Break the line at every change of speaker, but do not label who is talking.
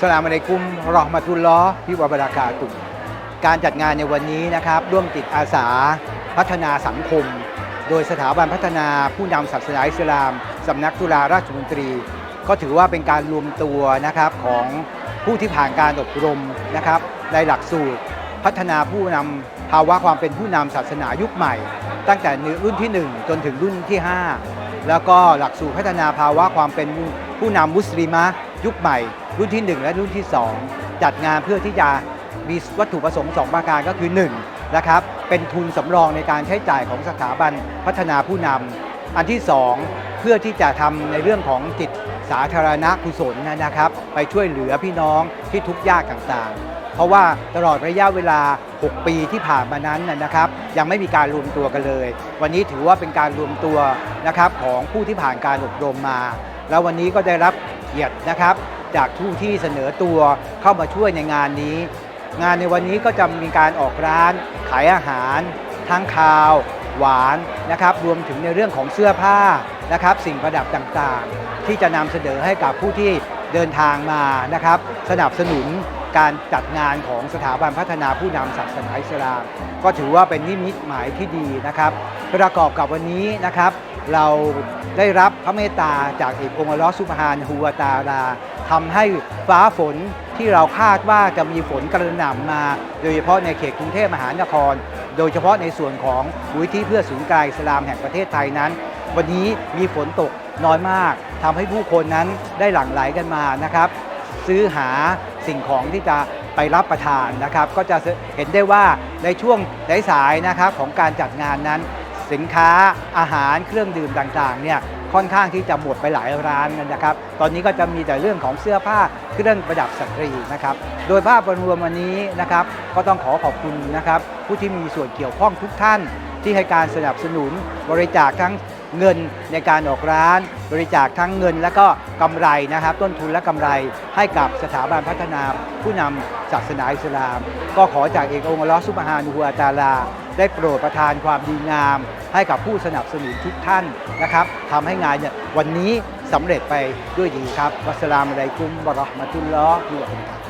สลามอะลัยกุมรอมะตุลล้อพิวบรากาตุการจัดงานในวันนี้นะครับ ร่วมจิตอาสาพัฒนาสังคม โดยสถาบันพัฒนาผู้นำศาสนาอิสลามสำนักจุฬาราชมนตรี ก็ถือว่าเป็นการรวมตัวนะครับของผู้ที่ผ่านการอบรมนะครับในหลักสูตร พัฒนาผู้นำภาวะความเป็นผู้นำศาสนายุคใหม่ ตั้งแต่รุ่นที่ 1 จนถึงรุ่นที่ 5 แล้วก็หลักสูตรพัฒนาภาวะความเป็นผู้นำมุสลิมะ ยุคใหม่ รุ่นที่ 1 และรุ่นที่ 2 จัดงานเพื่อที่จะมีวัตถุประสงค์สองประการก็คือ 1 นะครับเป็นทุนสำรองในการใช้จ่ายของสถาบันพัฒนาผู้นำอันที่ 2 เพื่อที่จะทำในเรื่องของจิตสาธารณกุศลนะครับ ไปช่วยเหลือพี่น้องที่ทุกข์ยากต่างๆ เพราะว่าตลอดระยะเวลา 6 ปีที่ผ่านมานั้นนะครับ ยังไม่มีการรวมตัวกันเลย วันนี้ถือว่าเป็นการรวมตัวนะครับของผู้ที่ผ่านการอบรมมา แล้ววันนี้ก็ได้รับ เกียรตินะครับ จากผู้ที่เสนอตัวเข้ามาช่วยในงานนี้ งานในวันนี้ก็จะมีการออกร้านขายอาหาร ทั้งคาว หวานนะครับ รวมถึงในเรื่องของเสื้อผ้านะครับ สิ่งประดับต่างๆ ที่จะนำเสนอให้กับผู้ที่ เดินทางมานะครับ สนับสนุนการจัดงานของสถาบันพัฒนาผู้นำศาสนาอิสลาม ก็ถือว่าเป็นนิมิตหมายที่ดีนะครับประกอบกับวันนี้นะครับ เราได้รับพระเมตตาจากเอกองค์อัลเลอฮ์ซุบฮานฮูวตาลาทำให้ฟ้าฝนที่เราคาดว่าจะมีฝนกระหน่ำมา โดยเฉพาะในเขตกรุงเทพมหานคร โดยเฉพาะในส่วนของมูลที่เพื่อศูนย์กลางอิสลามแห่งประเทศไทยนั้น วันนี้มีฝนตกน้อยมากทำให้ผู้คนนั้นได้หลั่งไหลกันมานะครับ ซื้อหาสิ่งของที่จะไปรับประทานนะครับ ก็จะเห็นได้ว่าในช่วงสายๆนะครับของการจัดงานนั้น สินค้าอาหารเครื่องดื่มต่างๆเนี่ยค่อนข้างที่จะหมดไปหลายร้านนะครับ ตอนนี้ก็จะมีแต่เรื่องของเสื้อผ้าเครื่องประดับสตรีนะครับ โดยภาพรวมวันนี้นะครับ ก็ต้องขอขอบคุณนะครับ ผู้ที่มีส่วนเกี่ยวข้องทุกท่านที่ให้การสนับสนุนบริจาคทั้ง เงินในการออกร้าน บริจาคทั้งเงินและก็กำไรนะครับ ต้นทุนและกำไรให้กับสถาบันพัฒนาผู้นำศาสนาอิสลาม ก็ขอจากเอกองค์ลอฮ์ซุบฮานุฮูวาตาลา ได้โปรดประทานความดีงาม ให้กับผู้สนับสนุนทุกท่านนะครับทำให้งานเนี่ยวันนี้สำเร็จไปด้วยดีครับวัสสลามอะลัยกุมบราะห์มะตุลลอฮ์วะบะเราะกาตุฮ์